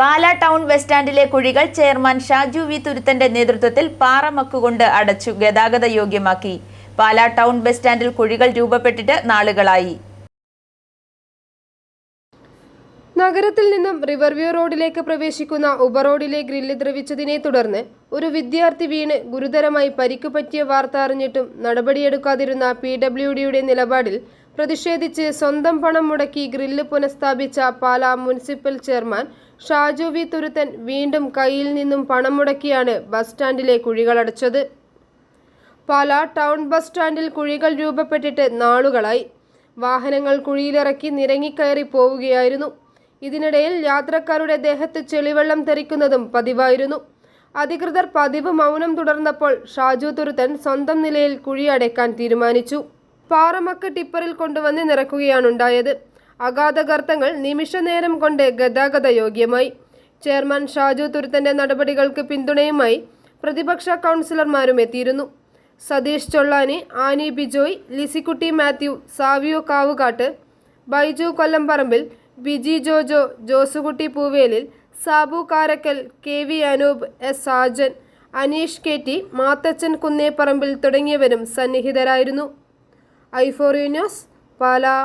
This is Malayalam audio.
പാലാ ടൗൺ ബസ് സ്റ്റാൻഡിലെ കുഴികൾ ചെയർമാൻ ഷാജു വി തുരുത്തന്റെ നേതൃത്വത്തിൽ പാറമക്കുകൊണ്ട് അടച്ചു ഗതാഗത യോഗ്യമാക്കി. പാലാ ടൗൺ ബസ് സ്റ്റാൻഡിൽ കുഴികൾ രൂപപ്പെട്ടിട്ട് നാളുകളായി. നഗരത്തിൽ നിന്നും റിവർവ്യൂ റോഡിലേക്ക് പ്രവേശിക്കുന്ന ഉപറോഡിലെ ഗ്രില്ല് ദ്രവിച്ചതിനെ തുടർന്ന് ഒരു വിദ്യാർത്ഥി വീണ് ഗുരുതരമായി പരിക്ക് പറ്റിയ വാർത്ത അറിഞ്ഞിട്ടും നടപടിയെടുക്കാതിരുന്ന പി ഡബ്ല്യു ഡിയുടെ നിലപാടിൽ പ്രതിഷേധിച്ച് സ്വന്തം പണം മുടക്കി grill പുനഃസ്ഥാപിച്ച Pala municipal chairman Shaju V Thuruthan വീണ്ടും കയ്യിൽ നിന്നും പണം മുടക്കിയാണ് ബസ് സ്റ്റാൻഡിലെ കുഴികളടച്ചത് പാലാ ടൗൺ ബസ് സ്റ്റാൻഡിൽ കുഴികൾ രൂപപ്പെട്ടിട്ട് നാളുകളായി. വാഹനങ്ങൾ കുഴിയിലിറക്കി നിരങ്ങിക്കയറി പോവുകയായിരുന്നു. ഇതിനിടയിൽ യാത്രക്കാരുടെ ദേഹത്ത് ചെളിവെള്ളം തെറിക്കുന്നതും പതിവായിരുന്നു. അധികൃതർ പതിവ് മൗനം തുടർന്നപ്പോൾ ഷാജു തുരുത്തൻ സ്വന്തം നിലയിൽ കുഴി അടയ്ക്കാൻ തീരുമാനിച്ചു. പാറമക്ക് ടിപ്പറിൽ കൊണ്ടുവന്ന് നിറക്കുകയാണുണ്ടായത്. അഗാധ ഗർത്തങ്ങൾ നിമിഷനേരം കൊണ്ട് ഗതാഗത യോഗ്യമായി ചെയർമാൻ ഷാജു തുരുത്തന്റെ നടപടികൾക്ക് പിന്തുണയുമായി പ്രതിപക്ഷ കൗൺസിലർമാരും എത്തിയിരുന്നു. Satheesh Chollani Annie Bijoy Lisikutty Mathew Savio Kavukattu Baiju Kollamparambil Biji Jojo Josekutty Poovelil Sabu Karakkal K V Anoop S Sajan Aneesh K T Mathachan Kunnepparambil തുടങ്ങിയവരും സന്നിഹിതരായിരുന്നു. ഐഫോറിയോ ന്യൂസ് പാലാ